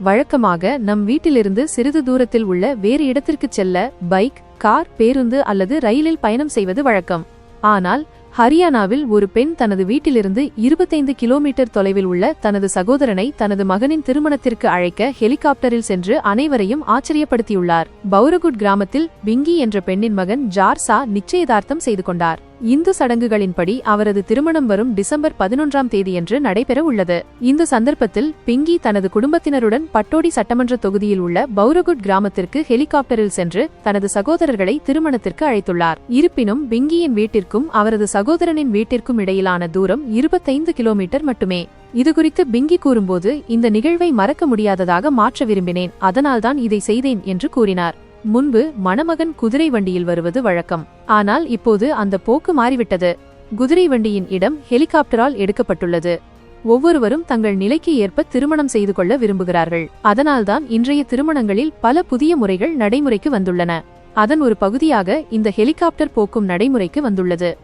வழக்கமாக நம் வீட்டிலிருந்து சிறிது தூரத்தில் உள்ள வேறு இடத்திற்கு செல்ல பைக் கார் பேருந்து அல்லது ரயிலில் பயணம் செய்வது வழக்கம். ஆனால் ஹரியானாவில் ஒரு பெண் தனது வீட்டிலிருந்து இருபத்தைந்து கிலோமீட்டர் தொலைவில் உள்ள தனது சகோதரனை தனது மகனின் திருமணத்திற்கு அழைக்க ஹெலிகாப்டரில் சென்று அனைவரையும் ஆச்சரியப்படுத்தியுள்ளார். பௌரகுட் கிராமத்தில் பிங்கி என்ற பெண்ணின் மகன் ஜார்சா நிச்சயதார்த்தம் செய்து கொண்டார். இந்து சடங்குகளின்படி அவரது திருமணம் வரும் டிசம்பர் பதினொன்றாம் தேதியன்று நடைபெற உள்ளது. இந்த சந்தர்ப்பத்தில் பிங்கி தனது குடும்பத்தினருடன் பட்டோடி சட்டமன்ற தொகுதியில் உள்ள பௌரகுட் கிராமத்திற்கு ஹெலிகாப்டரில் சென்று தனது சகோதரர்களை திருமணத்திற்கு அழைத்துள்ளார். இருப்பினும் பிங்கியின் வீட்டிற்கும் அவரது சகோதரனின் வீட்டிற்கும் இடையிலான தூரம் இருபத்தைந்து கிலோமீட்டர் மட்டுமே. இதுகுறித்து பிங்கி கூறும்போது இந்த நிகழ்வை மறக்க முடியாததாக மாற்ற விரும்பினேன் அதனால்தான் இதை செய்தேன் என்று கூறினார். முன்பு மணமகன் குதிரை வண்டியில் வருவது வழக்கம். ஆனால் இப்போது அந்த போக்கு மாறிவிட்டது. குதிரை வண்டியின் இடம் ஹெலிகாப்டரால் எடுக்கப்பட்டுள்ளது. ஒவ்வொருவரும் தங்கள் நிலைக்கு ஏற்ப திருமணம் செய்து கொள்ள விரும்புகிறார்கள். அதனால்தான் இன்றைய திருமணங்களில் பல புதிய முறைகள் நடைமுறைக்கு வந்துள்ளன. அதன் ஒரு பகுதியாக இந்த ஹெலிகாப்டர் போக்கும் நடைமுறைக்கு வந்துள்ளது.